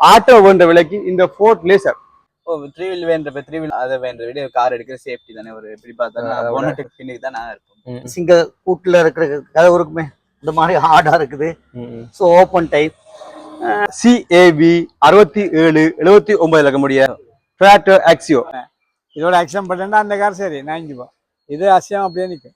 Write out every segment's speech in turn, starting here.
Auto வேண்ட விலைக்கு இந்த ஃபோர்ட் லேசர் ஓ த்ரீ வீல் வேண்ட த்ரீ வீல் அதை வேண்ட விட கார் எடுக்கிற சேஃப்டி தானே ஒரு எப்படி அதை பார்த்தா விட- போனட்டுக்கு பின்னுக்கு தான் நான் இருப்போம் சிங்க கூட்டுல இருக்கிற கதவு இருக்குமே இந்த மாதிரி ஹார்டா இருக்குது. ஸோ ஓப்பன் டைப் சிஏவி அறுபத்தி ஏழு எழுபத்தி ஒன்பது இருக்க முடிய ஃபேட்டோ ஆக்சியோ இதோட ஆக்ஷன் பண்ணா அந்த கார் சரி நாங்கிப்பா இது அசியம் அப்படியே நிற்கும்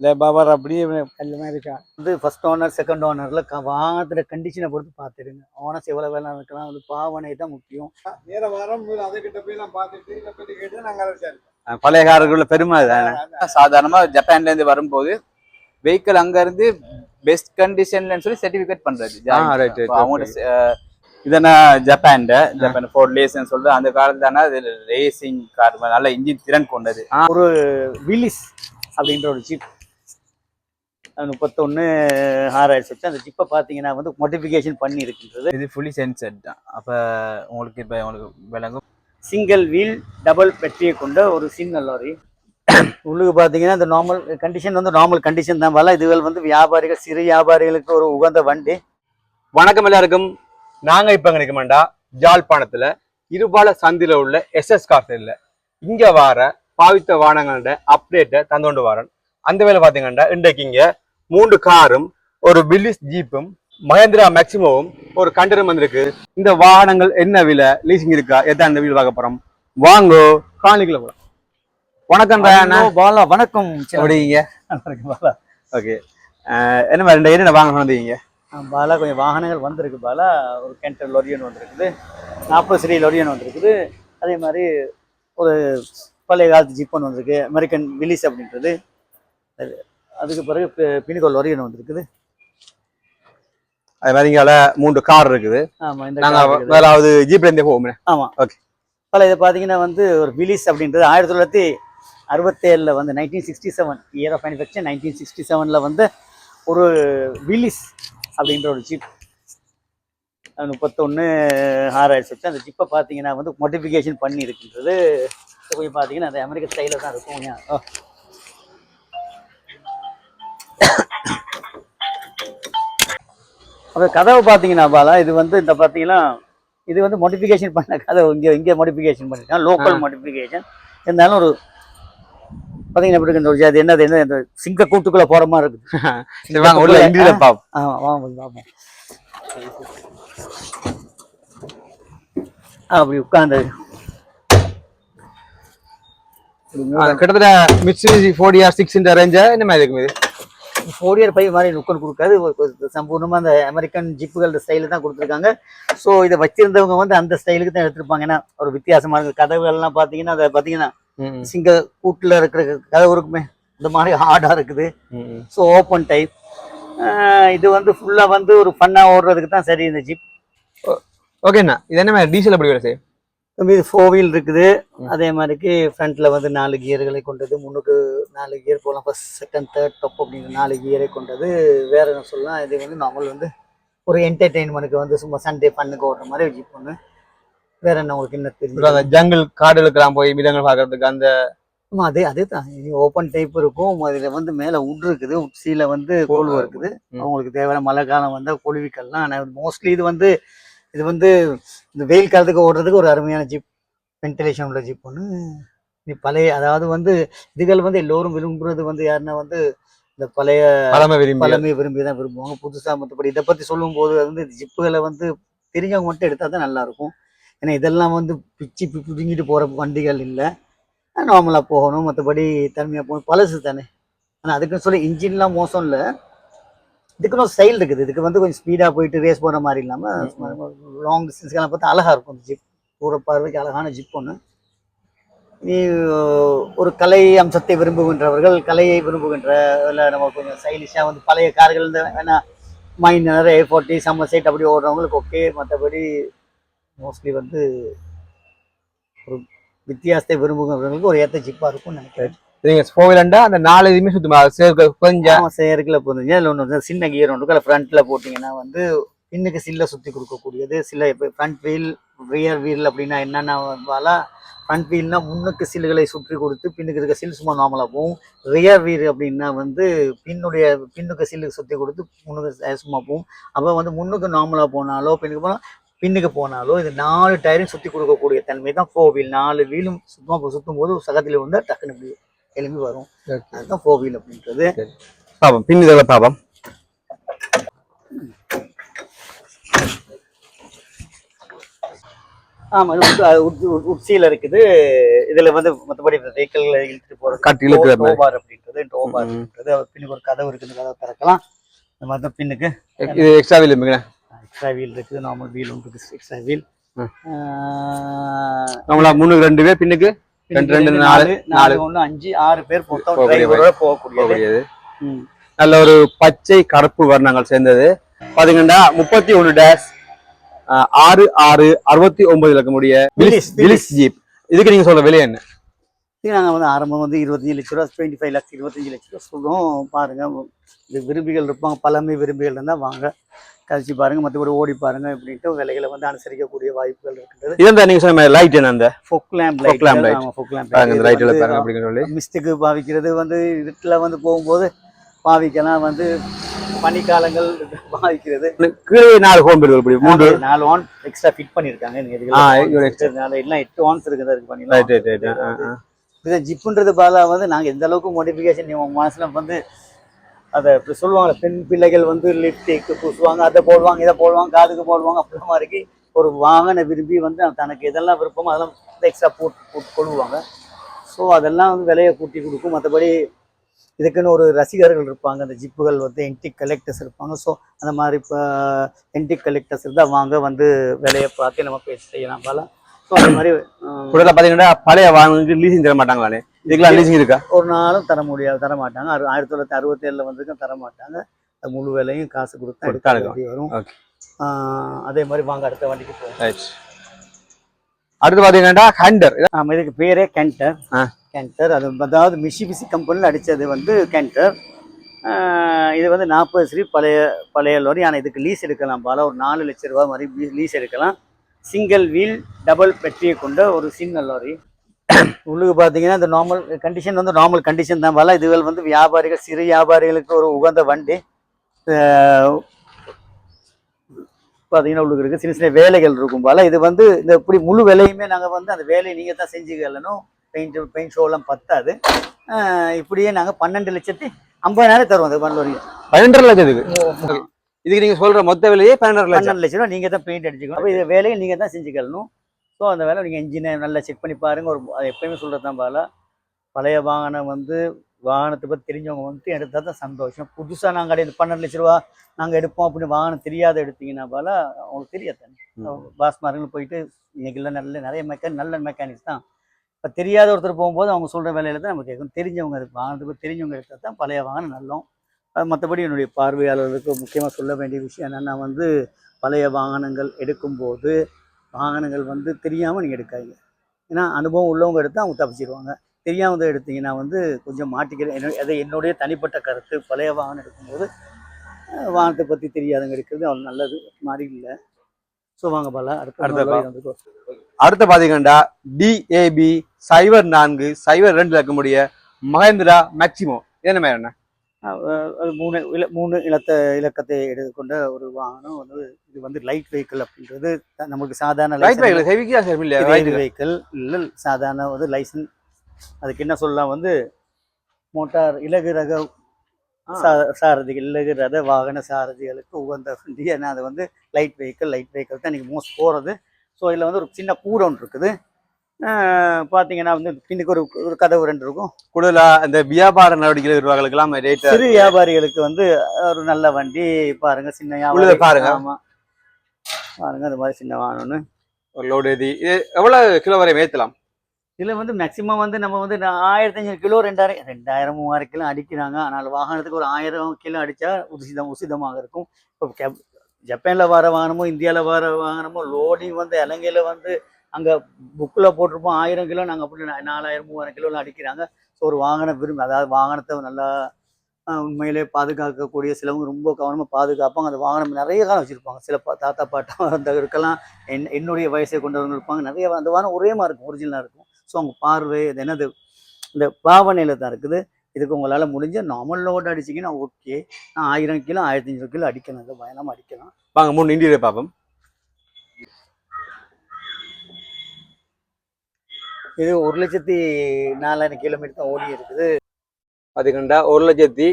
இந்த பவர் அப்படியே கல் மாதிரி இருக்கா? வந்து ஃபர்ஸ்ட் ஓனர் செகண்ட் ஓனர்ல வாங்குற கண்டிஷனை பொறுத்து பார்த்துடுங்க. ஓனர்ஸ் எவ்வளவு வேலை இருக்கலாம். அது பாவனை தான் முக்கியம். நேர வாரம் அதை கிட்ட போய் நான் பார்த்துட்டு இதை பற்றி கேட்டு நாங்கள் பழைய காரர்கள பெருமை தானே சாதாரணமா ஜப்பான்ல இருந்து வரும்போது வெஹிக்கிள் அங்க இருந்து பெஸ்ட் கண்டிஷன்லன்னு சொல்லி சர்டிபிகேட் பண்றது. ஆ, right, right, அப்ப அவங்களோட அஹ், இதென்ன ஜப்பான்ட? ஜப்பான் ஃபோர்ட் லேஸ்ன்னு சொல்லிட்டு அந்த காலத்துல தானே அது ரேசிங் கார் நல்ல இன்ஜின் திறன் கொண்டது. வில்லிஸ் அப்படின்ற ஒரு ஜிப் முப்பத்தொன்று ஆறாயிரத்தி வச்சு அந்த ஜிப்பை பார்த்தீங்கன்னா வந்து மோடிஃபிகேஷன் பண்ணி இருக்கின்றது இது ஃபுல்லி சென்சர்ட் தான் அப்ப உங்களுக்கு இப்ப உங்களுக்கு விளங்கும். சிங்கிள் வீல் டபுள் பெட்ரியை கொண்ட ஒரு சின்ன லாரி உள்ளுக்கு பார்த்தீங்கன்னா இந்த நார்மல் கண்டிஷன் வந்து நார்மல் கண்டிஷன் தான். வரல இதுகள் வந்து வியாபாரிகள் சிறு வியாபாரிகளுக்கு ஒரு உகந்த வண்டி. வணக்கம் எல்லாருக்கும். நாங்க இப்ப நினைக்கமாண்டா ஜாழ்ப்பாணத்துல இருபால சந்தில உள்ள எஸ்எஸ் காஃபில் இங்க வார பாவித்த வாகனங்களோட அப்டேட்டை தந்தோண்டு வரேன். அந்த வேலை பாத்தீங்கன்னா இன்றைக்கு இங்க மூன்று காரும் ஒரு பில்லிஸ் ஜீப்பும் மகேந்திரா மேக்சிமோவும் ஒரு கண்டனம் வந்திருக்கு. இந்த வாகனங்கள் என்ன விலை? லீசிங் இருக்கா? இந்த வீடு பார்க்க போறோம். வாங்கோ காணிக்குள்ள போறோம் வணக்கம் ராயண்ணா பாலா வணக்கம் வணக்கம் பாலா ஓகே. என்ன மாதிரி ரெண்டு என்ன வாங்க வந்தீங்க பாலா கொஞ்சம் வாகனங்கள் வந்திருக்கு பாலா ஒரு கேண்டர் லொரியன் வந்திருக்குது. நாற்பது சிறி லொரியன் வந்திருக்குது. அதே மாதிரி ஒரு பழைய காலத்து ஜிப்பன் வந்திருக்கு. அமெரிக்கன் வில்லிஸ் அப்படின்றது. அதுக்கு பிறகு பி- பினிகோ லொரியன் வந்திருக்குது. அது மாதிரி இங்கால மூன்று கார் இருக்குது. ஆமா இந்த நாங்க car இருக்குது. வேறாவது ஜீப்ல இருந்தே போவோம். ஆமா. Okay. பல இதை பார்த்தீங்கன்னா வந்து ஒரு வில்லிஸ் அப்படின்றது ஆயிரத்தி தொள்ளாயிரத்தி அறுபத்தேழில் வந்து nineteen sixty seven year of manufacture nineteen sixty செவனில் வந்து ஒரு வில்லிஸ் அப்படின்ற ஒரு ஜிப். முப்பத்தொன்று ஆறாயிரத்தி வச்சு அந்த ஜிப்பை பார்த்தீங்கன்னா வந்து மோடிஃபிகேஷன் பண்ணி இருக்கின்றது கொஞ்சம் பார்த்தீங்கன்னா அந்த அமெரிக்க ஸ்டைலில் தான் இருக்கும். அப்புறம் கதவை பார்த்தீங்கன்னா பாலா இது வந்து இந்த பார்த்தீங்கன்னா இது வந்து மோடிஃபிகேஷன் பண்ண கதவு. இங்கே இங்கே மோடிஃபிகேஷன் பண்ணிருக்காங்க லோக்கல் மோடிஃபிகேஷன் இருந்தாலும் ஒரு பார்த்தீங்கன்னா எப்படி இந்த ஜாதி என்னது என்ன இந்த சிங்க கூட்டுக்குள்ள போற மாதிரி இருக்குது. வாங்க உள்ள இன்டீரியர் பாப் ஆமா வாங்க பார்ப்போம் ஆ, அப்படி உட்காந்து கிட்டத்தட்ட மிட்சுபிஷி ஃபோர் இயர் சிக்ஸ் இந்த ரேஞ்ச என்ன மாதிரி இருக்கும் இது? ஃபோர் இயர் பை மாதிரி லுக்கன் கொடுக்காது. ஒரு- ஒரு சம்பூர்ணமா அந்த அமெரிக்கன் ஜிப்புகள் ஸ்டைலில் தான் கொடுத்துருக்காங்க. ஸோ இதை வச்சிருந்தவங்க வந்து அந்த ஸ்டைலுக்கு தான் எடுத்திருப்பாங்க. ஏன்னா ஒரு வித்தியாசமா இருக்கு. கதவுகள்லாம் பார்த்தீங்கன்னா அதை பார்த்தீங்கன்னா சிங்க கூட்டுல இருக்கிற கதவு இருக்குமே இந்த மாதிரி ஹார்டா இருக்குது. ஸோ ஓப்பன் டைப் இது வந்து ஃபுல்லா வந்து ஒரு ஃபன்னா ஓடுறதுக்கு தான் சரி இந்த ஜிப். ஓகேண்ணா இது என்ன டீசல் எப்படி வேலை செய்யும் இது ஃபோர் வீல் இருக்குது. அதே மாதிரிக்கு ஃப்ரண்ட்ல வந்து நாலு கியர்களை கொண்டது முன்னுக்கு நாலு கியர் போகலாம் ஃபர்ஸ்ட் செகண்ட் தேர்ட் டாப் அப்படிங்கிற நாலு கியரை கொண்டது. வேற என்ன சொல்லலாம் இது வந்து நார்மல் வந்து ஒரு என்டர்டெயின்மெண்ட்டுக்கு வந்து சும்மா சண்டே பண்ணுக்கு ஓடுற மாதிரி ஜிப் ஒன்று வேற என்ன உங்களுக்கு என்ன தெரியும் அந்த ஜங்கிள் காடுகளுக்கெல்லாம் போய் மிருகங்கள் பார்க்கறதுக்கு அந்த அதே அதே தான் ஓப்பன் டைப் இருக்கும். அதுல வந்து மேல உட் இருக்குது. உச்சியில வந்து கொழுவு இருக்குது. அவங்களுக்கு தேவையான மழை காலம் வந்தா கொழுவிக்கலாம் ஆனால் மோஸ்ட்லி இது வந்து இது வந்து இந்த வெயில் காலத்துக்கு ஓடுறதுக்கு ஒரு அருமையான ஜிப் வென்டிலேஷன் உள்ள ஜிப் ஒன்று பழைய அதாவது வந்து இதுகள் வந்து எல்லோரும் விரும்புறது வந்து யாருன்னா வந்து இந்த பழைய பழமை விரும்பி பழமையை விரும்பி தான் விரும்புவாங்க. புதுசா மற்றபடி இதை பத்தி சொல்லும்போது அது வந்து ஜிப்புகளை வந்து தெரிஞ்சவங்க மட்டும் எடுத்தா தான் நல்லா இருக்கும் ஏன்னா இதெல்லாம் வந்து பிச்சு பிடுங்கிட்டு போற வண்டிகள் இல்லை. நார்மலாக போகணும். மற்றபடி தனிமையாக போகணும். பழசு தானே. ஆனால் அதுக்குன்னு சொல்லி இன்ஜின்லாம் மோசம் இல்லை. இதுக்குன்னு ஒரு ஸ்டைல் இருக்குது. இதுக்கு வந்து கொஞ்சம் ஸ்பீடாக போயிட்டு ரேஸ் போகிற மாதிரி இல்லாமல் லாங் டிஸ்டன்ஸ்க்கெல்லாம் பார்த்தா அழகாக இருக்கும் ஜிப் தூர பார்வைக்கு அழகான ஜிப் ஒன்று நீ ஒரு கலை அம்சத்தை விரும்புகின்றவர்கள் கலையை விரும்புகின்ற இல்லை நம்ம கொஞ்சம் ஸ்டைலிஷாக வந்து பழைய கார்கள் இந்த வேணா Minor A forty Somerset அப்படி ஓடுறவங்களுக்கு ஓகே மற்றபடி மோஸ்ட்லி வந்து ஒரு வித்தியாசத்தை விரும்புகிறவர்களுக்கு ஒரு ஏற்ற ஜிப்பாக இருக்கும்னு நினைக்கிறேன். நீங்க ஸ்போயிலண்டா அந்த நாலு இதுவுமே சுத்தமா சேர்க்க கொஞ்சம். ஆமாம் போதுங்க அதில் ஒன்று சின்ன கியர் ஒன்று இருக்கும் அதில் ஃப்ரண்ட்டில் போட்டிங்கன்னா வந்து பின்னுக்கு சில்ல சுற்றி கொடுக்கக்கூடியது. சில இப்போ ஃப்ரண்ட் வீல் ரியர் வீல் அப்படின்னா என்னென்ன வாலா ஃப்ரண்ட் வீல்னா முன்னுக்கு சில்லுகளை சுற்றி கொடுத்து பின்னுக்கு இருக்க சில் சும்மா நார்மலாக போகும். ரியர் வீல் அப்படின்னா வந்து பின்னுடைய பின்னுக்கு சில்லுக்கு சுற்றி கொடுத்து முன்னுக்கு சும்மா போகும். அப்போ வந்து முன்னுக்கு நார்மலாக போனாலோ பின்னுக்கு போனால் பின்னுக்கு போனாலும் இது நாலு டயரும் சுற்றி கொடுக்கக்கூடிய தன்மை தான் ஃபோர் வீல் நாலு வீலும் சுத்தமாக சுற்றும் போது சகத்தில் வந்து டக்குன்னு முடியும் எழும்பி வரும். அதுதான் ஃபோர் வீல் அப்படின்றது பாப்போம் பின் இதில் பாப்போம் ஆமாம் உட்சியில் இருக்குது. இதில் வந்து மற்றபடி வெஹிக்கிள் இழுத்துட்டு போகிறது கட்டி. டோபார் அப்படின்றது டோபார். அப்படின்றது. பின்னுக்கு ஒரு கதவு இருக்குது கதவை திறக்கலாம். இந்த மாதிரி தான் பின்னுக்கு. இது எக்ஸ்ட்ரா வீல் எக்ஸ்ட்ரா வீல் இருக்குது. நார்மல் வீல் ஒன்று இருக்குது எக்ஸ்ட்ரா வீல். நம்மளா முன்னுக்கு ரெண்டு பேர் பின்னுக்கு? ரெண்டு, ரெண்டு, நாலு, நாலு ஒன்று அஞ்சு ஆறு பேர் மொத்தம் போகக்கூடியது. நல்ல ஒரு பச்சை கருப்பு வர்ணங்கள் சேர்ந்தது. பாத்தீங்கன்னா முப்பத்தி ஒன்று டேஷ் ஆறு ஆறு அறுபத்தி ஒன்பது இருக்கக்கூடிய விலிஸ், விலிஸ் ஜீப். இதுக்கு நீங்க சொல்ற விலை என்ன? இது நாங்கள் வந்து ஆரம்பம் வந்து இருபத்தஞ்சு லட்ச ரூபா டுவெண்ட்டி ஃபைவ் லேக்ஸ் இருபத்தஞ்சு லட்ச ரூபா சொல்கிறோம் பாருங்க இது விரும்பிகள் இருப்பாங்க பழமை விரும்பிகள் இருந்தால் வாங்க. கழிச்சு பாருங்க மற்றபடி ஓடி பாருங்க இப்படின்ட்டு விலைகளை வந்து அனுசரிக்கக்கூடிய வாய்ப்புகள் இருக்கின்றது. இதான் நீங்க சொன்ன லைட் என்ன அந்த? Fog lamp. ஆமாம் ஃபொக் லேம்ப் லைட்ல பாருங்க அப்படின்னு சொல்லி மிஸ்டுக்கு பாவிக்கிறது வந்து இருட்டில் வந்து போகும்போது பாவிக்கலாம் வந்து பனிக்காலங்கள் பாவிக்கிறது. கீழே நாலு ஹோம் இப்படி மூன்று. நாலு- ஆன் எக்ஸ்ட்ரா ஃபிட் பண்ணியிருக்காங்க நீங்க இதுக்கு நாலு எல்லாம் எட்டு ஆன்ஸ் இருக்குது ரைட் பண்ணிடலாம் ரைட் ரைட் இது ஜிப்புன்றது பாலா வந்து நாங்க எந்த அளவுக்கு மோடிஃபிகேஷன் உங்க மனசுல வந்து அதை இப்படி சொல்லுவாங்க. பெண் பிள்ளைகள் வந்து லிப்டிக்கு பூசுவாங்க அதை போடுவாங்க இதை போடுவாங்க காதுக்கு போடுவாங்க அப்படின்ற மாதிரி ஒரு வாகன விரும்பி வந்து தனக்கு எதெல்லாம் விருப்பமோ அதெல்லாம் எக்ஸ்ட்ரா போட்டு போட்டு கொள்வாங்க ஸோ அதெல்லாம் வந்து விலையை கூட்டி கொடுக்கும். மற்றபடி இதுக்குன்னு ஒரு ரசிகர்கள் இருப்பாங்க. அந்த ஜிப்புகள் வந்து என்டிக் கலெக்டர்ஸ் இருப்பாங்க. ஸோ அந்த மாதிரி இப்போ என்டிக் கலெக்டர்ஸ் இருந்தால் வாங்க வந்து விலையை பார்த்து நம்ம பேசி செய்யலாம் பல அந்த மாதிரி பாத்தீங்கன்னா பழைய வாகனங்களுக்கு லீசிங் தர மாட்டாங்களானே இதுக்கெல்லாம் லீசிங் இருக்கா? ஒரு நாளும் தர முடியாது தர மாட்டாங்க. ஆயிரத்தி தொள்ளாயிரத்தி அறுபத்தி ஏழுல வந்திருக்கும் தர மாட்டாங்க. முழு விலையும் காசு கொடுத்தா எடுக்க வரும். அதே மாதிரி வாங்க அடுத்த வண்டிக்கு போவோம் அடுத்து பாத்தீங்கன்னா ஹண்டர் ஆமாம் இதுக்கு பேரே கேண்டர். கேண்டர் அது அதாவது மிஷிபிசி கம்பெனியில் அடித்தது வந்து கேண்டர் இது வந்து நாற்பது ஸ்ரீ பழைய பழைய லோரி ஆனால் இதுக்கு லீஸ் எடுக்கலாம் பால. ஒரு நாலு லட்ச ரூபா மாதிரி லீஸ் எடுக்கலாம். சிங்கிள் வீல் டபுள் பெட்ரியை கொண்ட ஒரு சின்ன லாரி உள்ளுக்கு பார்த்தீங்கன்னா இந்த நார்மல் கண்டிஷன் வந்து நார்மல் கண்டிஷன் தான். பால இதுகள் வந்து வியாபாரிகள் சிறு வியாபாரிகளுக்கு ஒரு உகந்த வண்டி. பார்த்தீங்கன்னா உள்ளுக்கு இருக்குது சின்ன சின்ன வேலைகள் இருக்கும். போல இது வந்து இந்த இப்படி முழு வேலையுமே நாங்கள் வந்து அந்த வேலையை நீங்கள் தான் செஞ்சுக்கலனும் பெயிண்ட் பெயிண்ட் ஷோலாம் பத்தாது. இப்படியே நாங்கள் பன்னெண்டு லட்சத்தி ஐம்பதாயிரம் தருவோம் அந்த வண்டி பன்னெண்டரை லட்சத்துக்கு இதுக்கு நீங்க சொல்ற மொத்த விலையே லட்சம். பன்னெண்டு லட்ச ரூபா நீங்கள் தான் பெயிண்ட் அடிச்சுக்கணும். அப்போ இது வேலையை நீங்கள் தான் செஞ்சுக்கணும். ஸோ அந்த வேலை நீங்கள் இன்ஜினை நல்லா செக் பண்ணி பாருங்க. ஒரு அது எப்பயுமே சொல்கிறது தான் பால. பழைய வாகனம் வந்து வாகனத்தை பற்றி தெரிஞ்சவங்க வந்து எடுத்தால் தான் சந்தோஷம். புதுசாக நாங்கள் அடைய பன்னெண்டு லட்ச ரூபா நாங்கள் எடுப்போம் அப்படின்னு வாகனம் தெரியாத எடுத்தீங்கன்னா பால அவங்களுக்கு தெரியாது பாஸ்மார்கள் போயிட்டு இன்னைக்குள்ள நல்ல நிறைய மெக்கானிக் நல்ல மெக்கானிக்ஸ் தான். இப்போ தெரியாத ஒருத்தர் போகும்போது அவங்க சொல்கிற வேலையில தான் நம்ம கேட்கணும். தெரிஞ்சவங்க அது வாகனத்தை பற்றி தெரிஞ்சவங்க எடுத்தால் தான் பழைய வாகனம் நல்லோம். மற்றபடி என்னுடைய பார்வையாளர்களுக்கு முக்கியமாக சொல்ல வேண்டிய விஷயம் என்னென்னா வந்து பழைய வாகனங்கள் எடுக்கும்போது வாகனங்கள் வந்து தெரியாமல் நீங்கள் எடுக்காதீங்க. ஏன்னா அனுபவம் உள்ளவங்க எடுத்தால் அவங்க தப்பிச்சிருவாங்க. தெரியாமல் எடுத்தீங்கன்னா வந்து கொஞ்சம் மாட்டிக்கிற என்ன அது என்னுடைய தனிப்பட்ட கருத்து. பழைய வாகனம் எடுக்கும்போது வாகனத்தை பற்றி தெரியாதவங்க எடுக்கிறது அவ்வளோ நல்லது. மாதிரி இல்லை. ஸோ வாங்க பாலா. அடுத்த அடுத்த பாத்தீங்கன்னா டிஏபி சைபர் நான்கு சைபர் ரெண்டுல இருக்கக்கூடிய மகேந்திரா மேக்சிமோ என்ன மாதிரி என்ன மூணு இல மூணு இலத்த இலக்கத்தை எடுத்துக்கொண்ட ஒரு வாகனம் வந்து இது வந்து லைட் வெஹிக்கிள் அப்படின்றது நமக்கு சாதாரண ஹெவிக்கா சார் ரைட் வெஹிக்கிள் இல்லை சாதாரண வந்து லைசன்ஸ் அதுக்கு என்ன சொல்லலாம் வந்து மோட்டார் இலகு ரக ஆ. சா- சாரதிகள் இலகு ரத வாகன சாரதிகளுக்கு உகந்த வண்டி. ஏன்னா அது வந்து லைட் வெஹிக்கிள் லைட் வெஹிக்கிள் தான் நீங்கள் மோஸ்ட் போகிறது ஸோ இதில் வந்து ஒரு சின்ன கூட ஒன்று இருக்குது. பார்த்தீங்கன்னா வந்து பின்னுக்கு ஒரு ஒரு கதவு ரெண்டு இருக்கும். கூடுதலா இந்த வியாபார நடவடிக்கைகள் இருக்கிறவர்களுக்கு எல்லாம் ரேட் சிறு வியாபாரிகளுக்கு வந்து ஒரு நல்ல வண்டி பாருங்க சின்ன உள்ளத வியாபாரி பாருங்க. ஆமா. பாருங்க அந்த மாதிரி சின்ன வாகனம்னு. ஒரு லோடு ஏதி இது எவ்வளவு கிலோ வரை ஏத்தலாம் இதுல வந்து மேக்சிமம் வந்து நம்ம வந்து ஆயிரத்தி அஞ்சூறு கிலோ ரெண்டாயிரம் ரெண்டாயிரம் மூவாயிரம் கிலோ அடிக்கிறாங்க. ஆனால் வாகனத்துக்கு ஒரு ஆயிரம் கிலோ அடிச்சா உசிதம் உசிதமாக இருக்கும். இப்போ ஜப்பான்ல வர வாகனமோ இந்தியாவில் வர வாகனமோ லோடிங் வந்து இலங்கையில வந்து அங்கே புக்கில் போட்டிருப்போம். ஆயிரம் கிலோ நாங்கள் அப்படி நாலாயிரம் மூவாயிரம் கிலோலாம் அடிக்கிறாங்க. ஸோ ஒரு வாகனம் விரும்பி அதாவது வாகனத்தை நல்லா உண்மையிலே பாதுகாக்கக்கூடிய சிலவங்க ரொம்ப கவனமாக பாதுகாப்பாங்க. அந்த வாகனம் நிறைய காலம் வச்சுருப்பாங்க. சில பா- தாத்தா பாட்டா அந்த இருக்கலாம் என் என்னுடைய வயசை கொண்டவங்க இருப்பாங்க. நிறைய அந்த வாகனம் ஒரே மாதிரி இருக்கும். ஒரிஜினலாக இருக்கும். ஸோ அவங்க பார்வை இது என்னது? இந்த பாவனையில் தான் இருக்குது. இதுக்கு உங்களால் முடிஞ்ச நார்மல் லோட் அடிச்சிங்கன்னா ஓகே நான் ஆயிரம் கிலோ ஆயிரத்தி ஐநூறு கிலோ அடிக்கணும். பயணமாக அடிக்கலாம். வாங்க மூணு இன்டீரியர் பார்ப்போம். இது ஒரு லட்சத்தி நாலாயிரம் கிலோமீட்டர் தான் ஓடி இருக்குது பாத்தீங்கன்னா ஒரு லட்சத்தி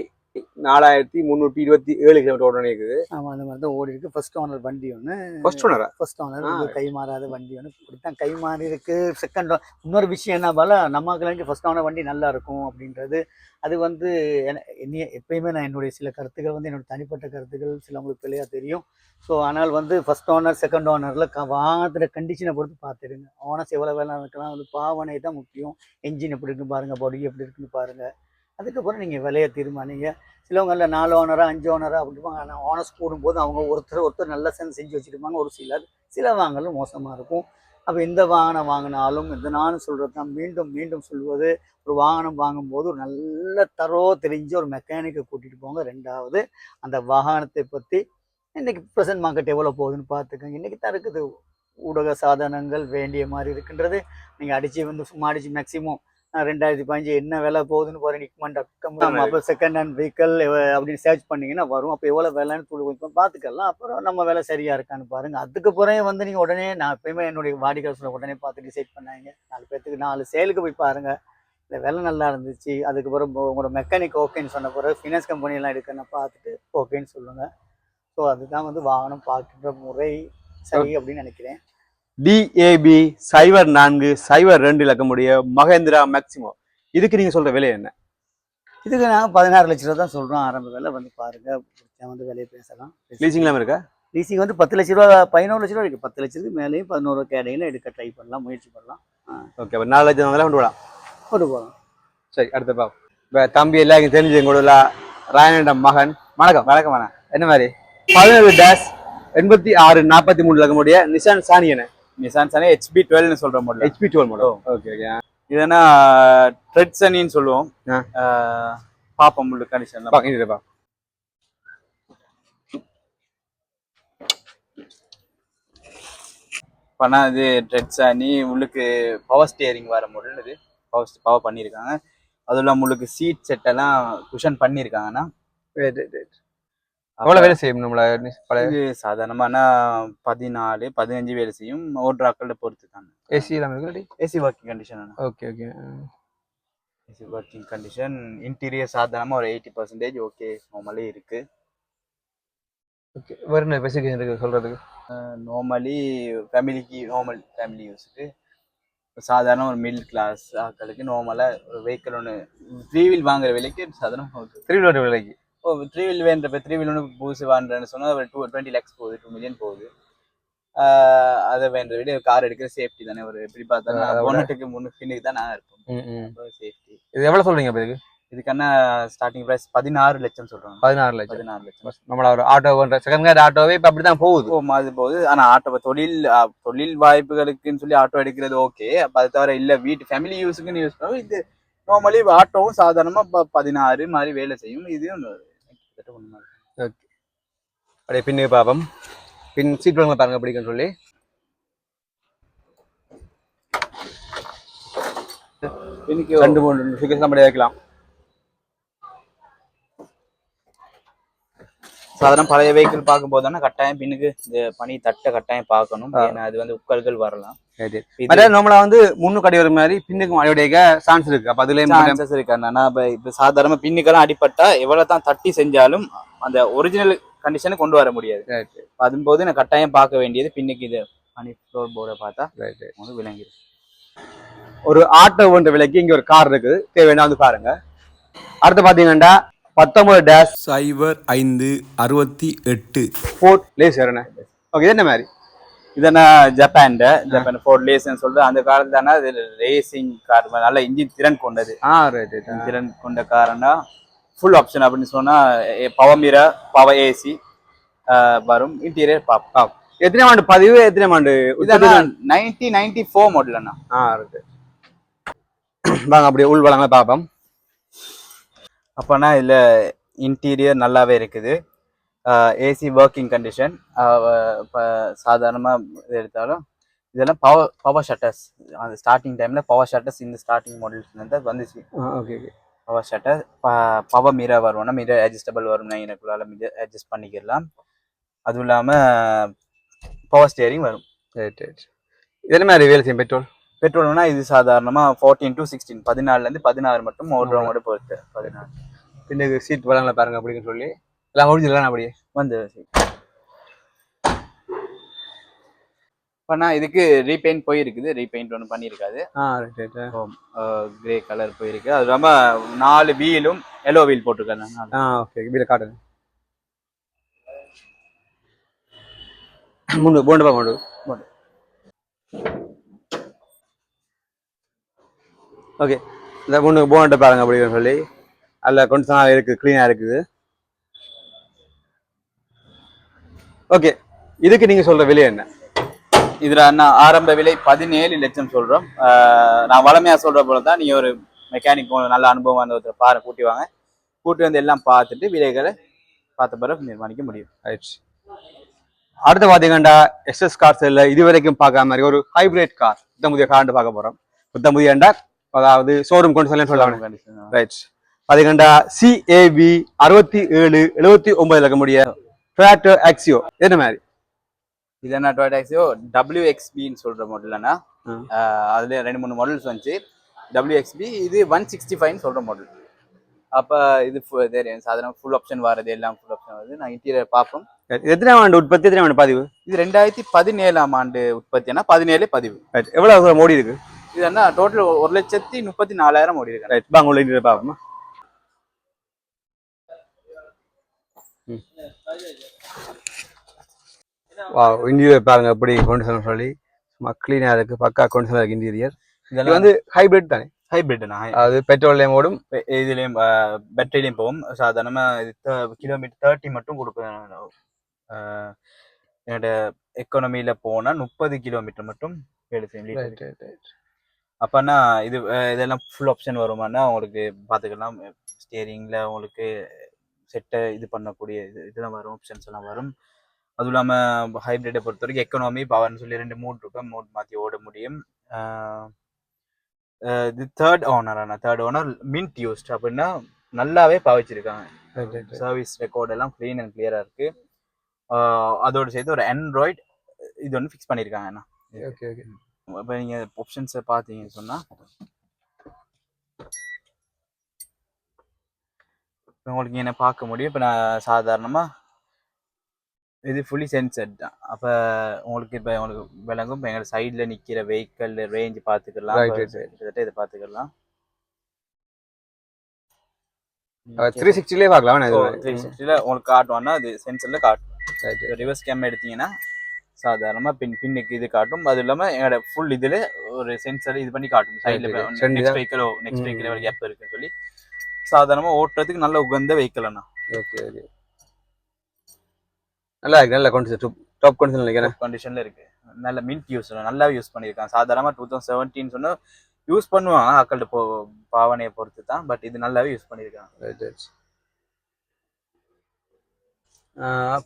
நாலாயிரத்தி முந்நூற்றி இருபத்தி ஏழு கிலோமீட்டர் ஓடணும் இருக்குது. ஆமா அந்த மாதிரி தான் ஓடி இருக்கு. ஃபர்ஸ்ட் ஓனர் வண்டி ஒன்று ஃபர்ஸ்ட் ஓனரா ஃபர்ஸ்ட் ஓனர். கை மாறாத வண்டி ஒன்று இப்படித்தான் கை மாறி இருக்கு. செகண்ட் இன்னொரு விஷயம் என்ன போல நம்ம ஃபர்ஸ்ட் ஓனர் வண்டி நல்லா இருக்கும் அப்படின்றது. அது வந்து என- என்னைய எப்பயுமே நான் என்னுடைய சில கருத்துக்கள் வந்து என்னோட தனிப்பட்ட கருத்துக்கள் சிலவங்களுக்கு பிள்ளையா தெரியும். ஸோ ஆனால் வந்து ஃபர்ஸ்ட் ஓனர் செகண்ட் ஓனரில் க வாங்குற கண்டிஷனை பொறுத்து பார்த்துடுங்க ஓனர்ஸ் எவ்வளோ வேலை இருக்கலாம். வந்து பாவனை தான் முக்கியம். என்ஜின் எப்படி இருக்குன்னு பாருங்க பாடி எப்படி இருக்குன்னு பாருங்க. அதுக்கப்புறம் நீங்கள் விலையை தீர்மானிங்க சிலவங்க இல்லை நாலு ஓனராக அஞ்சு ஓனராக அப்படிப்பாங்க ஆனால் ஓனர்ஸ் கூடும்போது அவங்க ஒருத்தர் ஒருத்தர் நல்ல சென்ஸ் செஞ்சு வச்சுருப்பாங்க. ஒரு சிலர் சில வாங்கலும் மோசமாக இருக்கும். அப்போ எந்த வாகனம் வாங்கினாலும் இந்த நானும் சொல்கிறது தான் மீண்டும் மீண்டும் சொல்வது ஒரு வாகனம் வாங்கும்போது ஒரு நல்ல தரோ தெரிஞ்ச ஒரு மெக்கானிக்கை கூட்டிகிட்டு போங்க. ரெண்டாவது அந்த வாகனத்தை பற்றி இன்றைக்கி ப்ரெசன்ட் மார்க்கெட் எவ்வளோ போகுதுன்னு பார்த்துக்கோங்க. இன்றைக்கி தான் இருக்குது. ஊடக சாதனங்கள் வேண்டிய மாதிரி இருக்கின்றது. நீங்கள் அடித்து வந்து சும்மா அடித்து மேக்ஸிமம் ரெண்டாயிரத்தி பதினஞ்சு என்ன விலை போகுதுன்னு போகிற நிற்குமான் ஆமா. அப்போ செகண்ட் ஹேண்ட் வெஹிக்கல் அப்படின்னு சர்ச் பண்ணீங்கன்னா வரும். அப்போ எவ்வளோ விலைன்னு துளி கொஞ்சம் பார்த்துக்கலாம் அப்புறம் நம்ம விலை சரியாக இருக்கான்னு பாருங்கள் அதுக்கு பிறகு வந்து நீங்கள் உடனே நான் எப்பயுமே என்னுடைய வாடிக்கையாளர் உடனே பார்த்து டிசைட் பண்ணாங்க நாலு பேர்த்துக்கு நாலு சேலுக்கு போய் பாருங்கள் இந்த விலை நல்லா இருந்துச்சு. அதுக்கப்புறம் உங்க- உங்களோட மெக்கானிக் ஓகேன்னு சொன்ன பிறகு ஃபினான்ஸ் கம்பெனிலாம் எடுக்கணும் பார்த்துட்டு ஓகேன்னு சொல்லுங்கள் ஸோ அதுதான் வந்து வாகனம் பார்க்கின்ற முறை சரி அப்படின்னு நினைக்கிறேன். டிஏபி சைபர் நான்கு சைபர் ரெண்டு இலக்கமுடைய மகேந்திரா மேக்சிமோ இதுக்கு நீங்க சொல்ற விலை என்ன? இதுக்கு நாங்கள் பதினாறு லட்ச ரூபா தான் சொல்கிறோம் ஆரம்ப விலை வந்து பாருங்கள் வந்து விலையை பேசலாம். லீசிங்லாம் இருக்கா? லீசிங் வந்து பத்து லட்ச ரூபா பதினோரு லட்ச ரூபா இருக்குது பத்து லட்சத்துக்கு மேலேயும் பதினோரு ரூபா கேடையில் எடுக்க ட்ரை பண்ணலாம் முயற்சி பண்ணலாம். ஓகே அப்ப நாலு லட்சம் வாங்கலாம் கொண்டு வரலாம் கொண்டு போகலாம் சரி அடுத்த பா இப்ப தம்பி எல்லாம் இங்க தெரிஞ்சு எங்களோட ராயனோட மகன். வணக்கம். வணக்கம் வணக்கம். என்ன மாதிரி? பதினேழு டேஷ் எண்பத்தி ஆறு நாற்பத்தி மூணு இலக்கமுடைய நிசான் சானியன நிசான் சானே ஹெச்பி டுவெல்னு சொல்ற model HB twelve model okay okay இதனா ட்ரெட்சனின்னு சொல்லுவோம். ஆ. ஆஹ் பாப்போம் உள்ள கண்டிஷன்ல பா இது பா. பண்ணா இது ட்ரெட்சனி உள்ளுக்கு பவர் ஸ்டியரிங் வர மாடல் இது. பவர் பவர் பண்ணியிருக்காங்க அதுவும் இல்லாமல் உங்களுக்கு சீட் செட் எல்லாம் குஷன் பண்ணியிருக்காங்கன்னா எவ்வளவு வேலை செய்யும் நம்மள? இது சாதாரணமான பதினாலு பதினஞ்சு வேலை செய்யும். ஓட்ராக்களை பொறுத்து தான் AC AC working condition okay okay AC working condition interior சாதாரணமாக ஒரு எயிட்டி பர்சன்டேஜ் ஓகே நார்மலி இருக்கு. ஓகே வேற என்ன ஸ்பெசிஃபிகேஷன் இருக்கு? சொல்றதுக்கு. நார்மலி ஃபேமிலிக்கு நார்மல் ஃபேமிலி யூஸுக்கு சாதாரண ஒரு மிடில் கிளாஸ் ஆட்களுக்கு நார்மலாக ஒரு வெஹிக்கிள் ஒன்று த்ரீ வீல் வாங்குற விலைக்கு சாதாரண திருவிழா விலைக்கு. ஓ த்ரீ வீல் வேண்டப்ப த்ரீ வீல் ஒன்று புதுசு வாங்குறேன்னு சொன்னால் ஒரு டூ டுவெண்ட்டி லேக்ஸ் போகுது டூ மில்லியன் போகுது. அதை வேண்ட விட கார் எடுக்கிற சேஃப்டி தானே ஒரு எப்படி அதை பார்த்தாலும் போனட்டுக்கு முன்னு பின்னுக்கு தான் நான் இருப்போம் சேஃப்டி இது எவ்வளவு சொல்றீங்க இப்ப இதுக்கு? இதுக்கான ஸ்டார்டிங் ப்ரைஸ் பதினாறு லட்சம் சொல்றாங்க. பதினாறு லட்சம். பதினாறு லட்சம். நம்மள ஒரு ஆட்டோ செகண்ட் ஹேண்ட் ஆட்டோவே இப்ப அப்படிதான் போகுது. ஓ மாதிரி போகுது. ஆனா ஆட்டோ தொழில் தொழில் வாய்ப்புகளுக்குன்னு சொல்லி ஆட்டோ எடுக்கிறது ஓகே அப்ப அது தவிர இல்ல வீட்டு ஃபேமிலி யூஸுக்குன்னு யூஸ் பண்ணுவோம் இது நார்மலி ஆட்டோவும் சாதாரணமா ப- பதினாறு மாதிரி வேலை செய்யும். இது மாதிரி. அப்படியே பின்னுக்கு பாப்போம். பின் சீட் பாருங்க பிடிக்கும்னு சொல்லி. இன்னைக்கு ரெண்டு மூணு ஃபிகர்ஸ் நம்ம வைக்கலாம். சாதாரண பழைய வெஹிக்கிள் பார்க்கும் போதுனா கட்டாயம் பின்னுக்கு இந்த பனி தட்ட கட்டாயம் பார்க்கணும். ஏன்னா அது வந்து உட்கல்கள் வரலாம். நம்மள வந்து முன்னுக்கு அடி வர மாதிரி பின்னுக்கு மழையுடைய சான்ஸ் இருக்கு. அப்ப அதுலயும் சான்சஸ் இருக்கு ஆனா இப்ப சாதாரண பின்னுக்கெல்லாம் அடிபட்டா எவ்வளவு தான் தட்டி செஞ்சாலும் அந்த ஒரிஜினல் கண்டிஷனுக்கு கொண்டு வர முடியாது. அதும்போது நான் கட்டாயம் பார்க்க வேண்டியது பின்னுக்கு இது. பனி ஃப்ளோர் போர்டை பார்த்தா உங்களுக்கு விளங்கிடும் ஒரு ஆட்டோ என்ற விலைக்கு இங்க ஒரு கார் இருக்குது. தேவைன்னா வந்து பாருங்க. அடுத்து பாத்தீங்கன்னா பத்தொன்பது டேஷ் சைபர் ஐந்து அறுபத்தி எட்டு. ஃபோர்ட் லேஸ் என்ன? ஓகே இது என்ன மாதிரி? இதனா ஜப்பான்ட ஜப்பான் ஃபோர்ட் லேஸ்ன்னு சொல்றது அந்த காலத்துல தானே அது ரேசிங் கார் நல்ல இன்ஜின் திறன் கொண்டது. ஆ ரைட் திறன் கொண்ட காரனா ஃபுல் ஆப்ஷன் அப்படின்னு சொன்னா பவர் மிரர் பவர் ஏசி வரும். இன்டீரியர் பாப் எத்தனை ஆண்டு பதிவு எத்தனை ஆண்டு இதெல்லாம் நைன்டி நைன்டி ஃபோர் மாடல்ண்ணா ஆ இருக்கு வாங்க அப்படியே உள் வளங்க பார்ப்போம். அப்போனா இதில் இன்டீரியர் நல்லாவே இருக்குது. ஏசி ஒர்க்கிங் கண்டிஷன் இப்போ சாதாரணமாக இது எடுத்தாலும் இதெல்லாம் பவர் பவர் ஷட்டர்ஸ் அந்த ஸ்டார்டிங் டைமில் பவர் ஷட்டர்ஸ் இந்த ஸ்டார்டிங் மாடல்ஸ்லேருந்து வந்துச்சு. Okay okay power shutter power mirror வரும்னா மிரர் அட்ஜஸ்டபிள் வரும் நான் எனக்குள்ளால மிரர் அட்ஜஸ்ட் பண்ணிக்கலாம் அதுவும் இல்லாமல் பவர் ஸ்டியரிங் வரும். ரைட் ரைட் இது என்ன மாதிரி வேலை செய்யும் பெட்ரோல் பெட்ரோல்னா இது சாதாரணமா ஃபோர்டீன் டு சிக்ஸ்டீன் பதினாலுலேருந்து பதினாறு மட்டும் ஓடுறவங்களோட பொறுத்து பதினாறு பின்னுக்கு சீட் பழங்களை பாருங்க அப்படின்னு சொல்லி. எல்லாம் முடிஞ்சிடலாம் அப்படியே? வந்து பண்ணா இதுக்கு ரீபெயிண்ட் போயிருக்குது. ரீபெயிண்ட் ஒன்று பண்ணியிருக்காது. கிரே கலர் போயிருக்கு. அது ரொம்ப நாலு வீலும் எல்லோ வீல் போட்டிருக்காங்க. ஆ ஓகே வீல காட்டுங்க முன்னு போண்டு பா போண்டு ஓகே. இந்த பொண்ணு போன்ட்ட பாருங்க அப்படின்னு சொல்லி. அதில் கொஞ்சம் நாள் இருக்குது க்ளீனாக இருக்குது. ஓகே. இதுக்கு நீங்கள் சொல்கிற விலை என்ன? இதுல நான் ஆரம்ப விலை பதினேழு லட்சம் சொல்றோம். ஆஹ் நான் வளமையா சொல்ற போல தான் நீ ஒரு மெக்கானிக் நல்ல அனுபவம் ஒருத்தர் பாரு கூட்டி வாங்க. கூட்டி வந்து எல்லாம் பார்த்துட்டு விலைகளை பார்த்த பிறகு நிர்மாணிக்க முடியும். ரைட் அடுத்து பார்த்தீங்கன்னா எஸ்எஸ் கார்ஸ் இல்லை இது வரைக்கும் பார்க்காம மாதிரி ஒரு ஹைபிரிட் கார் புத்த புதிய கார்ண்டு பார்க்க போகிறோம் புத்த புதியண்டா அதாவது ஷோரூம் கொண்டு சொல்லி சொல்லலாம் ரைட் பார்த்தீங்கன்னா சிஏபி அறுபத்தி ஏழு எழுபத்தி ஒன்பதுல இருக்க முடிய டொயாட்டோ ஆக்சியோ என்ன மாதிரி? இது என்ன டொயட்டாக்ஸியோ டபிள்யூஎக்ஸ்பின்னு சொல்ற மாடல்னா. அதுல ரெண்டு மூணு மாடல்ஸ் வந்துச்சு. டபிள்யூஎக்ஸ்பி இது ஒன் சிக்ஸ்டி ஃபைவ்னு சொல்ற மாடல் அப்ப இது தெரியும் சாதாரண ஃபுல் ஆப்ஷன் வரது எல்லாம் ஃபுல் ஆப்ஷன் வருது நான் இன்டீரியர் பார்ப்போம். எத்தனை ஆண்டு உற்பத்தி? எத்தனை ஆண்டு பதிவு? இது ரெண்டாயிரத்தி பதினேழாம் ஆண்டு உற்பத்தினா பதினேழு பதிவு. ரைட் எவ்வளவு மோடி இருக்கு இது என்ன டோட்டல் ஒரு லட்சத்தி முப்பத்தி நாலாயிரம் ஓடி இருக்கு ரைட் பாங்க உள்ள பார்ப்போமா? வா இன்டீரியர் பாருங்க எப்படி கொண்டு சொல்ல. சும்மா க்ளீனாக பக்கா கொண்டு சொல்ல இன்டீரியர் இது வந்து ஹைபிரிட் தானே? ஹைபிரிட்னா அதாவது பெட்ரோல்லையும் ஓடும். இதுலயும் பேட்டரிலையும் போகும். சாதாரணமா இது கிலோமீட்டர் தேர்ட்டி மட்டும் கொடுப்பேன். என்னோட எக்கானமியில போனா முப்பது கிலோமீட்டர் மட்டும் வேலை செய்யும் ரைட் ரைட் ரைட் அப்பனா இது இதெல்லாம் ஃபுல் ஆப்ஷன் வருமானா உங்களுக்கு பார்த்துக்கலாம் ஸ்டியரிங்ல உங்களுக்கு செட்டை இது பண்ணக்கூடிய இது இதெல்லாம் வரும் ஆப்ஷன்ஸ் எல்லாம் வரும். அதுவும் இல்லாமல் ஹைப்ரிட்டை பொறுத்த வரைக்கும் எக்கனாமி பவர்னு சொல்லி ரெண்டு மூட் இருக்கும். மூட் மாற்றி ஓட முடியும். இது தேர்ட் ஓனரான தேர்ட் ஓனர் மின்ட் யூஸ்ட் அப்படின்னா நல்லாவே பாவிச்சிருக்காங்க. சர்வீஸ் ரெக்கார்ட் எல்லாம் க்ளீன் அண்ட் கிளியராக இருக்கு. ஆஹ் அதோட சேர்த்து ஒரு ஆண்ட்ராய்டு இது ஒன்று ஃபிக்ஸ் பண்ணியிருக்காங்கண்ணா ஓகே ஓகே இப்போ நீங்கள் ஆப்ஷன்ஸை பார்த்தீங்கன்னு சொன்னால் உங்களுக்கு என்ன பார்க்க முடியும்? இப்போ நான் சாதாரணமாக இது ஃபுல்லி சென்சர்ட் தான். அப்போ உங்களுக்கு இப்போ உங்களுக்கு விளங்கும். இப்போ எங்களோட சைடில் நிற்கிற வெஹிக்கல் ரேஞ்ச் பார்த்துக்கலாம் இப்ப. கிட்டத்தட்ட இதை பார்த்துக்கலாம் த்ரீ சிக்ஸ்டிலே பார்க்கலாம் த்ரீ சிக்ஸ்டியில் உங்களுக்கு காட்டுவான்னா அது சென்சரில் காட்டும். ரிவர்ஸ் கேம் எடுத்தீங்கன்னா சாதாரணமாக பின் பின்னுக்கு இது காட்டும். அது இல்லாமல் எங்களோட ஃபுல் இதில் ஒரு சென்சர் இது பண்ணி காட்டும். சைடில் நெக்ஸ்ட். வெஹிக்கலோ நெக்ஸ்ட். வெஹிக்கல் எவ்வளோ கேப் இருக்குன்னு சொல்லி சாதாரணமாக ஓட்டுறதுக்கு நல்ல உகந்த வெஹிக்கல் அண்ணா. ஓகே ஓகே நல்லா இருக்கு நல்லா கொண்டு டாப் டாப் கொண்டு நினைக்கிறேன். கண்டிஷனில் இருக்கு. நல்ல மின்ட் யூஸ் நல்லா யூஸ் பண்ணியிருக்காங்க சாதாரணமாக டூ தௌசண்ட் செவன்டீன் சொன்னா யூஸ் பண்ணுவாங்க ஆக்கள்கிட்ட போ பாவனையை பொறுத்து தான். பட் இது நல்லாவே யூஸ் பண்ணியிருக்காங்க ரைட்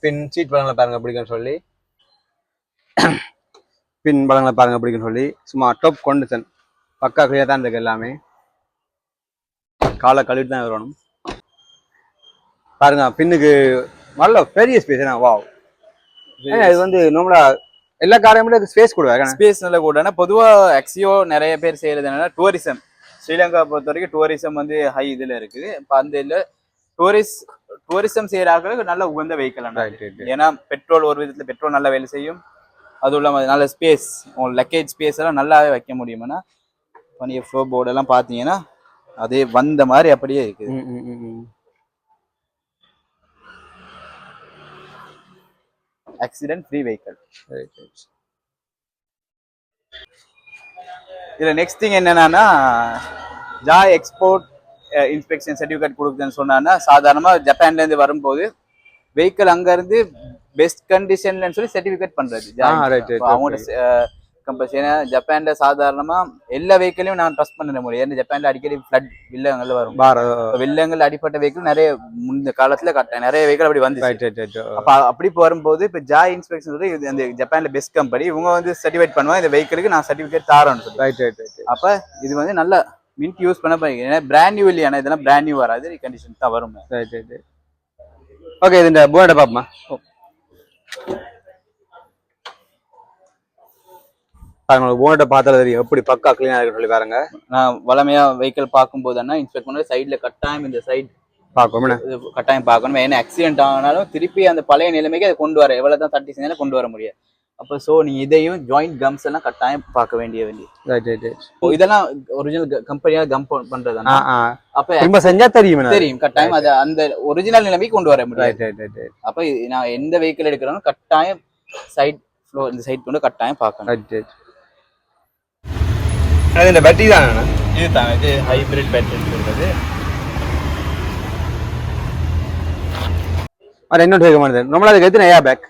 பின் சீட் பழங்களை பாருங்க பிடிக்கும்னு சொல்லி. பின் பழங்களை பாருங்க பிடிக்கும்னு சொல்லி. சும்மா டாப் கொண்டுசன் பக்கா கிளியாக தான் இருக்கு எல்லாமே. காலை கழுவிட்டு தான் வரணும். பாருங்க பின்னுக்கு நல்ல பெரிய ஸ்பேஸ் வா இது வந்து நம்மளா எல்லா விட ஸ்பேஸ் கொடுவாங்க ஸ்பேஸ் நல்ல கூட. பொதுவா அக்ஸியோ நிறைய பேர் செய்யறது என்னன்னா டூரிசம் ஸ்ரீலங்கா பொறுத்த வரைக்கும் டூரிசம் வந்து ஹை இதுல இருக்குது இப்போ அந்த இதுல டூரிஸ்ட் டூரிசம் செய்யறாங்களுக்கு நல்ல உகந்த வெஹிக்கல் ஏன்னா பெட்ரோல் ஒரு விதத்துல பெட்ரோல் நல்ல வேலை செய்யும். அதுவும் இல்லாமல் நல்ல ஸ்பேஸ் உங்க லக்கேஜ் ஸ்பேஸ் எல்லாம் நல்லாவே வைக்க முடியும்னா பனிய ஃப்ளோ போர்டு எல்லாம் பார்த்தீங்கன்னா அதே வந்த மாதிரி அப்படியே இருக்குது. ஆக்சிடென்ட் ஃப்ரீ ரைட் இதுல நெக்ஸ்ட் திங் என்னன்னா ஜாய் எக்ஸ்போர்ட் இன்ஸ்பெக்ஷன் சர்டிஃபிகேட் கொடுக்குதுன்னு சொன்னான்னா சாதாரணமா ஜப்பான்ல இருந்து வரும்போது வெஹிக்கிள் அங்க இருந்து பெஸ்ட் கண்டிஷன்லன்னு சொல்லி சர்டிஃபிகேட் பண்றது அவங்களோட கம்பல்சரி ஏன்னா ஜப்பான்ல சாதாரணமா எல்லா வெஹிக்கிளையும் நான் ட்ரஸ்ட் பண்ண முடியும் ஏன்னா ஜப்பான்ல அடிக்கடி ஃபிளட் வில்லங்கள்ல வரும். வில்லங்கள் அடிப்பட்ட வெஹிக்கிள் நிறைய முந்த காலத்துல கட்ட நிறைய வெஹிக்கிள் அப்படி வந்து அப்ப அப்படி வரும்போது இப்ப ஜாய் இன்ஸ்பெக்ஷன் சொல்லி இது அந்த ஜப்பான்ல பெஸ்ட் கம்பெனி இவங்க வந்து சர்டிஃபிகேட் பண்ணுவாங்க. இந்த வெஹிக்கிளுக்கு நான் சர்டிஃபிகேட் ரைட் அப்ப இது வந்து நல்ல மின்ட் யூஸ் பண்ண போறீங்க. ஏன்னா பிராண்ட் நியூ இல்லையா? இதெல்லாம் பிராண்ட் நியூ வராது. கண்டிஷன் தான் வரும். ஓகே இது இந்த போர்டை பாப்போமா? பாருங்க போனட்டை பார்த்தால தெரியும். எப்படி பக்கா கிளீனா இருக்கு சொல்லி பாருங்க. நான் வளமையா வெஹிக்கிள் பார்க்கும்போது என்ன இன்ஸ்பெக்ட் பண்ண சைடுல கட்டாயம் இந்த சைடு பார்க்கணும் கட்டாயம் பார்க்கணும். ஏன்னா ஆக்சிடென்ட் ஆனாலும் திருப்பி அந்த பழைய நிலைமைக்கு அதை கொண்டு வர எவ்வளவு தான் தட்டி செஞ்சாலும் கொண்டு வர முடியாது. அப்போ ஸோ நீங்க இதையும் ஜாயிண்ட் கம்ஸ் எல்லாம் கட்டாயம் பார்க்க வேண்டிய வேண்டிய ரைட் ரைட் ரைட் இதெல்லாம் ஒரிஜினல் கம்பெனியா கம் ஆ அப்ப திரும்ப செஞ்சா தெரியும்? தெரியும் கட்டாயம் அது அந்த ஒரிஜினல் நிலைமைக்கு கொண்டு வர முடியாது. ரைட் ரைட் ரைட் ரைட் அப்ப இது நான் எந்த வெஹிக்கிள் எடுக்கிறோம் கட்டாயம் சைட் ஃப்ளோ இந்த சைட் கொண்டு கட்டாயம் பார்க்கணும். ரைட் ரைட் அது இந்த பேட்டரி தான்? இது தான் இது ஹைபிரிட் பேட்டரி கேட்க மாட்டேது. நம்மள அதுக்கு எத்தனை ஏர் பேக்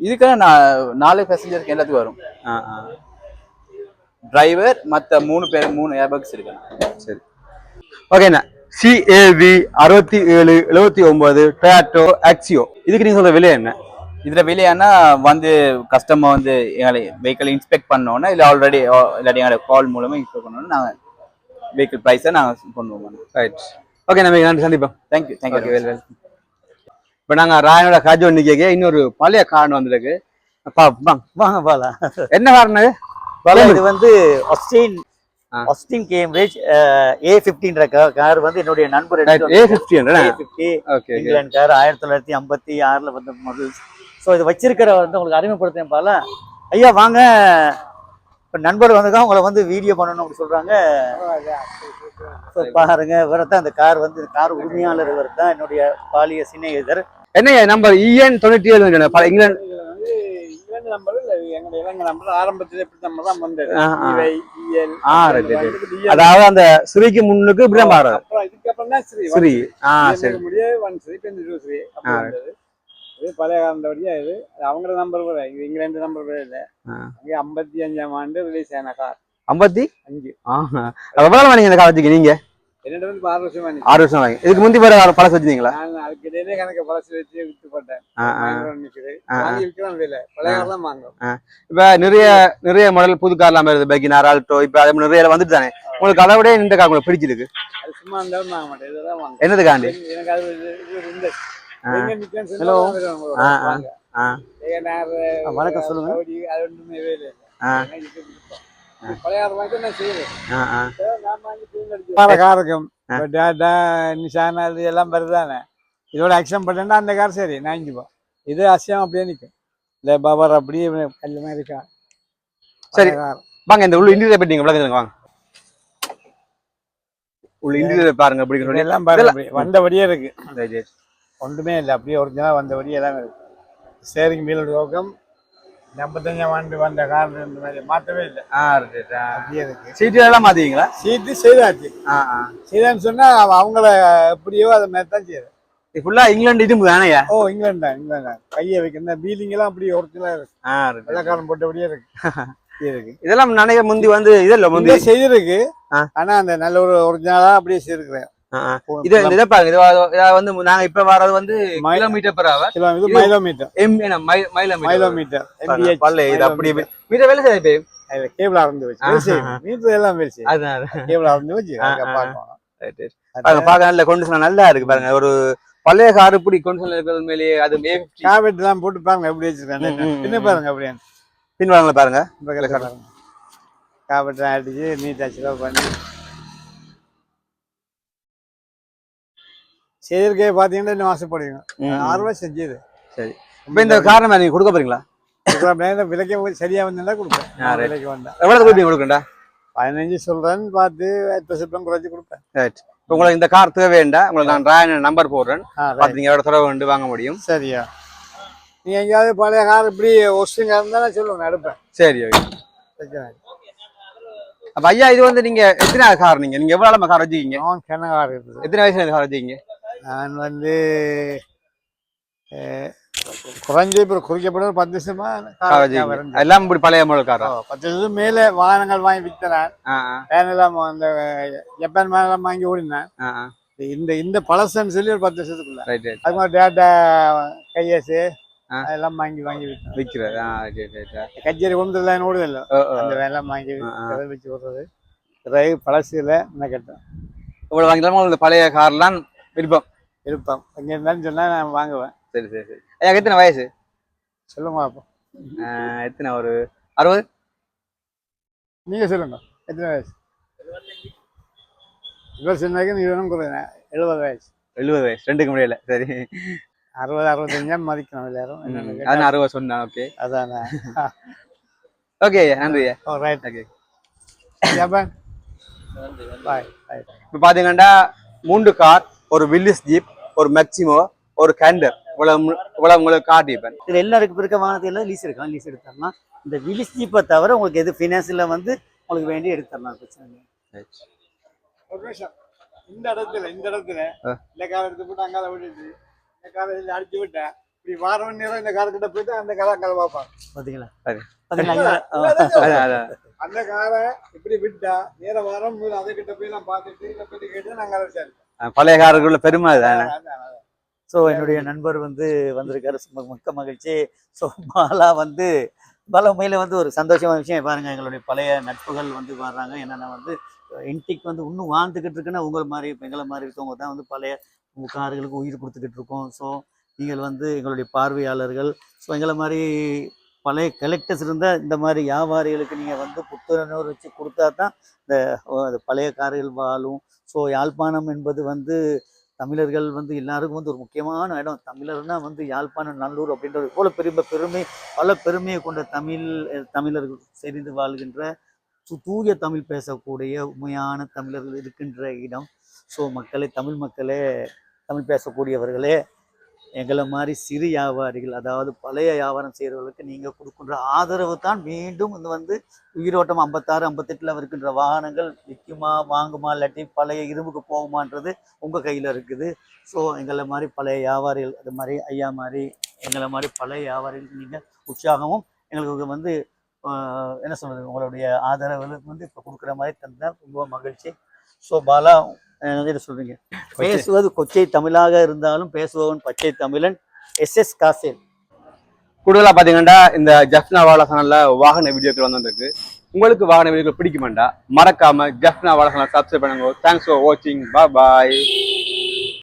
இதுக்காக நான் நாலு பேசஞ்சருக்கு எல்லாத்துக்கும் வரும். டிரைவர் மத்த மூணு பேர் மூணு ஏர்பேக்ஸ் இருக்கு சரி. ஓகேண்ணா சிஏவி அறுபத்தி ஏழு எழுபத்தி ஒன்பது டொயாட்டோ ஆக்சியோ இதுக்கு நீங்க சொல்ற விலை என்ன? இதுல வெளியானா வந்து கஸ்டமர் வந்து எங்களை வெஹிக்கிள் இன்ஸ்பெக்ட் பண்ணோன்னா இல்லை ஆல்ரெடி இல்லாட்டி எங்களை கால் மூலமா இன்ஸ்பெக்ட் பண்ணோன்னா நாங்கள் வெஹிக்கிள் ப்ரைஸை நாங்கள் கொண்டு போவோம் ரைட் ஓகே நம்ம நன்றி சந்திப்போம். தேங்க்யூ தேங்க்யூ வெல் வெல் இப்போ நாங்கள் ராயனோட காஜ் கேட்க இன்னொரு பழைய கார்டு வந்திருக்கு. வாங்க என்ன காரணம் இது? இது வந்து ஆஸ்டின் ஆ. ஆஸ்டின் கேம்பிரிட்ஜ் ஏ ஃபிஃப்டின்ற கார் வந்து என்னுடைய நண்பர் ஏ ஃபிஃப்டி இங்கிலாந்து கார் ஆயிரத்தி தொள்ளாயிரத்தி ஐம்பத்தி ஆறுல வந்த மாடல்ஸ் ஸோ இது வச்சிருக்கிற வந்து உங்களுக்கு அறிமுகப்படுத்தேன் பால. ஐயா வாங்க. இப்போ நண்பர் வந்திருக்காங்க உங்களை வந்து வீடியோ பண்ணணும் அப்படி சொல்றாங்க. So, பாருங்க இவரை தான் அந்த கார் வந்து கார் உரிமையாளர் இவர் தான் என்னுடைய பாலிய சிநேகிதர். என்ன நம்பர் இஎன் தொண்ணூற்றி ஏழு பல இங்கிலாந்து. அதாவது அந்த ஸ்ரீக்கு முன்னுக்கு இப்படி தான் ஸ்ரீ ஸ்ரீ ஆ சரி. இது பழைய காலந்தபடியா இது. அது அவங்களோட நம்பர் கூட. இது இங்கிலாந்து நம்பர் கூட இல்லை. அங்கே ஐம்பத்தி அஞ்சாம் ஆண்டு ரிலீஸ் ஆன கார் ஐம்பத்தி? அஞ்சு. ஆஹா. எவ்வளோ வாங்க இந்த காலத்துக்கு நீங்க? ஆறு வருஷம் வாங்கி இதுக்கு முந்தி வேற பழசு வச்சிருந்தீங்களா? அதுக்கு கணக்கு பழசு வச்சு வித்து போட்டேன். கார் இப்ப நிறைய நிறைய மாடல் புது கார்லாம் வருது. பைக்கினார் ஆல்டோ இப்ப அது நிறைய வந்துட்டு தானே? உங்களுக்கு அதை விட இந்த கார் உங்களுக்கு பிடிச்சிருக்கு. அது சும்மா இருந்தாலும் வாங்க மாட்டேன். இதெல்லாம் வாங்க என்னதுக்காண்டி? எனக்கு அது இந்த வணக்கம் சொல்லுங்க. இது எல்லாம் வருதானே இதோட அக்ஷன் பண்ணா அந்த கார் சரி நாங்கிப்போம் இது அசியம் அப்படியே நிற்கும் இல்லை பவர் அப்படியே கல்லு மாதிரி இருக்கா? சரி. வாங்க இந்த உள்ள இன்டீரியர் பத்தி நீங்க விளக்குங்க வாங்க. உள்ள இன்டீரியர் பாருங்க அப்படி சொல்லி எல்லாம் பாருங்க வந்தபடியே இருக்கு. ஒன்றுமே இல்லை அப்படியே ஒரிஜினலாக வந்தபடியே எல்லாம் இருக்கு. ஸ்டேரிங் வீல் ரோக்கம் எண்பத்தஞ்சாம் ஆண்டு வந்த கார் இந்த மாதிரி மாற்றவே இல்லை. ஆ. அப்படியே இருக்கு. சீட்டு எல்லாம் மாத்தீங்களா சீட்டு செய்தாச்சு. ஆ ஆ. செய்தான்னு சொன்னா அவ- அவங்கள எப்படியோ அதை மாதிரி தான் செய்யுது. இது ஃபுல்லா இங்கிலாந்து இரும்பு தானேயா? ஓ இங்கிலாந்து தான் இங்கிலாந்து தான். கையை வைக்க இந்த பீலிங் எல்லாம் அப்படியே ஒரிஜினலா இருக்கு. ஆ சரி. வெள்ளக்காரன் போட்டபடியே இருக்கு. இருக்கு இதெல்லாம் நிறைய முந்தி வந்து இதெல்லாம் முந்தி. செய்திருக்கு. ஆனா அந்த நல்ல ஒரு ஒரிஜினலா அப்படியே செய்திருக்கிறேன். இது இதை பாருங்க. இது வந்து நாங்க இப்ப வர்றது வந்து கிலோமீட்டர் இது இது- மைலோமீட்டர். எம் என்ன மை மைலோமீட்டர் பல்ல இது அப்படியே மீட்டர் வேலை செய்யுது கேபிள் அறந்து வச்சு. மீட்டர் எல்லாம் அதான். கேபிள் அறந்து வச்சு. பாருங்க பார்க்க நல்ல கொண்டு நல்லா இருக்கு பாருங்க. ஒரு பழைய கார் இப்படி கொண்டு இருக்கிறது மேலேயே அது A50 காபெட் எல்லாம் போட்டு பாருங்க எப்படி வச்சிருக்காங்க ம், ம், பின்ன ம். பாருங்க அப்படியே இந்த கலர். பாருங்க காபெட் அடிச்சு நீட்டா செலவு பண்ணி. செய்திருக்கே பாத்தீங்கன்னா இன்னும் ஆசைப்படுவீங்க. ம், ஆறு ம். ரூபாய் செஞ்சது. சரி. இப்ப இந்த காரணம் நீங்க கொடுக்க போறீங்களா? விலைக்கு சரியா வந்தா கொடுப்பேன். விலைக்கு வந்தா. எவ்வளவு கொடுப்பீங்க கொடுக்கண்டா பதினஞ்சு சொல்றேன்னு பார்த்து எட்டு சிப்பம் குறைச்சு கொடுப்பேன். ரைட் உங்களுக்கு இந்த கார் தேவைண்டா உங்களுக்கு நான் ராயன் நம்பர் போடுறேன். பார்த்து நீங்க எவ்வளவு தொடர்பு கொண்டு வாங்க முடியும். சரியா. நீ எங்கேயாவது பழைய கார் இப்படி ஒஸ்டிங் இருந்தா நான் சொல்லுவேன் எடுப்பேன். சரி ஓகே. அப்ப ஐயா இது வந்து நீங்க எத்தனை கார் நீங்க? நீங்க எவ்வளவு கார் வச்சுக்கீங்க எத்தனை வயசுல கார் வச்சுக்கீங்க நான் வந்து குறைஞ்சு இப்போ குறிக்கப்படும் ஒரு பத்து வருஷமா. எல்லாம் இப்படி பழைய மாடல் காரா ஓ, பத்து வருஷம் மேலே வாகனங்கள் வாங்கி வித்தேன் ஆ ஆ. வேன் எல்லாம் அந்த ஜப்பான் மேலாம் வாங்கி ஓடினேன். இந்த இந்த பழசன்னு சொல்லி ஒரு பத்து வருஷத்துக்குள்ள. அது மாதிரி டேட்டா கையேசு. அதெல்லாம் வாங்கி வாங்கி விற்கிறது. கச்சேரி கொண்டு லைன் ஓடுதில்ல ஓ ஓ. அந்த வேலைலாம் வாங்கி வச்சு விடுறது டிரைவ் பழசுல என்ன கேட்டேன்? இவ்வளவு இந்த பழைய கார்லாம் விருப்பம். இருப்பேன் அங்கே இருந்தாலும் சொன்னால் நான் வாங்குவேன். சரி சரி சரி. ஐயா எத்தனை வயசு? சொல்லுங்க அப்போ எத்தனை ஒரு அறுபது? நீங்கள் சொல்லுங்க. எத்தனை வயசு? இவர் சொன்னாக்க நீ வேணும் எழுபது வயசு. எழுபது வயசு. ரெண்டுக்கு முடியல. சரி. அறுபது அறுபத்தஞ்சா மதிக்கணும் எல்லாரும். அதான் அறுபது சொன்னேன் ஓகே அதானே. ஓகே நன்றி ஓ ரைட் ஓகே பாய் பாய் இப்போ பார்த்தீங்கன்னா மூன்று கார் ஒரு வில்லிஸ் ஜீப் ஒரு மேக்சிமோ ஒரு கேண்டர் இவ்வளவு இவ்வளவு உங்களுக்கு கார் டீப்பன் இதில் எல்லாருக்கும் இருக்க வாகனத்தை எல்லாம் லீஸ் எடுக்கலாம் லீஸ் எடுத்துடலாம். இந்த விலிஸ் ஜீப்பை தவிர உங்களுக்கு எது ஃபினான்ஸில் வந்து உங்களுக்கு வேண்டி எடுத்துடலாம். பிரச்சனை இல்லை. ஒரு நிமிஷம் இந்த இடத்துல இந்த இடத்துல. இந்த காரை எடுத்து போட்டு அங்கால விட்டுட்டு இந்த காரை இதுல அடிச்சு விட்டேன் இப்படி வார நேரம் இந்த காரை கிட்ட போயிட்டு அந்த காரை அங்கால பார்ப்பான் அதான் அந்த காரை இப்படி விட்டா நேர வாரம் அதை கிட்ட போய் நான் பார்த்துட்டு இதை பத்தி கேட்டு நான் விசாரிப்பேன். அஹ் பழைய காருக்குள்ள பெருமை அதான். ஸோ என்னுடைய நண்பர் வந்து வந்திருக்காரு. மிக்க மகிழ்ச்சி. ஸோ பாலா வந்து பாலா உண்மையில வந்து ஒரு சந்தோஷமான விஷயம். பாருங்க எங்களுடைய பழைய நட்புகள் வந்து வர்றாங்க. என்னன்னா வந்து இன்டிக் வந்து இன்னும் வாழ்ந்துக்கிட்டு இருக்குன்னா உங்களை மாதிரி இப்ப எங்களை மாதிரி இருக்கவங்க தான் வந்து பழைய கார்களுக்கு உயிர் கொடுத்துக்கிட்டு இருக்கோம். ஸோ நீங்கள் வந்து எங்களுடைய பார்வையாளர்கள். ஸோ எங்களை மாதிரி பழைய கலெக்டர்ஸ் இருந்தால் இந்த மாதிரி வியாபாரிகளுக்கு நீங்கள் வந்து புத்துணர்வு வச்சு கொடுத்தா தான் இந்த பழைய கார்கள் வாழும். ஸோ யாழ்ப்பாணம் என்பது வந்து தமிழர்கள் வந்து எல்லாருக்கும் வந்து ஒரு முக்கியமான இடம். தமிழர்னா வந்து யாழ்ப்பாணம் நல்லூர் அப்படின்றது போல பெருமை பெருமை பல பெருமையை கொண்ட தமிழ் தமிழர்கள் செறிந்து வாழ்கின்ற சு- தூய தமிழ் பேசக்கூடிய உண்மையான தமிழர்கள் இருக்கின்ற இடம். ஸோ மக்களே தமிழ் மக்களே தமிழ் பேசக்கூடியவர்களே எங்களை மாதிரி சிறு வியாபாரிகள் அதாவது பழைய வியாபாரம் செய்கிறவர்களுக்கு நீங்கள் கொடுக்குன்ற ஆதரவு தான் மீண்டும் இது வந்து உயிரோட்டம் ஐம்பத்தாறு ஐம்பத்தெட்டில் இருக்கின்ற வாகனங்கள் விற்குமா வாங்குமா இல்லாட்டி பழைய இரும்புக்கு போகுமான்றது உங்கள் கையில் இருக்குது. ஸோ எங்களை மாதிரி பழைய வியாபாரிகள் அது மாதிரி ஐயா மாதிரி எங்களை மாதிரி பழைய வியாபாரிகளுக்கு நீங்கள் உற்சாகமும் எங்களுக்கு வந்து என்ன சொல்கிறது உங்களுடைய ஆதரவு வந்து இப்போ கொடுக்குற மாதிரி தந்தால் ரொம்ப மகிழ்ச்சி. ஸோ பாலா என்ன சொல்கிறீங்க பேசுவது கொச்சை தமிழாக இருந்தாலும் பேசுபவன் பச்சை தமிழன் எஸ் எஸ் காசேல். கூடுதலா பாத்தீங்கன்னா இந்த ஜப்னா வாழ சேனல்ல வாகன வீடியோக்கள் வந்துருக்கு. உங்களுக்கு வாகன வீடியோக்கள் பிடிக்குமாண்டா? மறக்காம ஜப்னா வாழ சேனல் சப்ஸ்கிரைப் பண்ணுங்க. தேங்க்ஸ் ஃபார் வாட்சிங் பாய்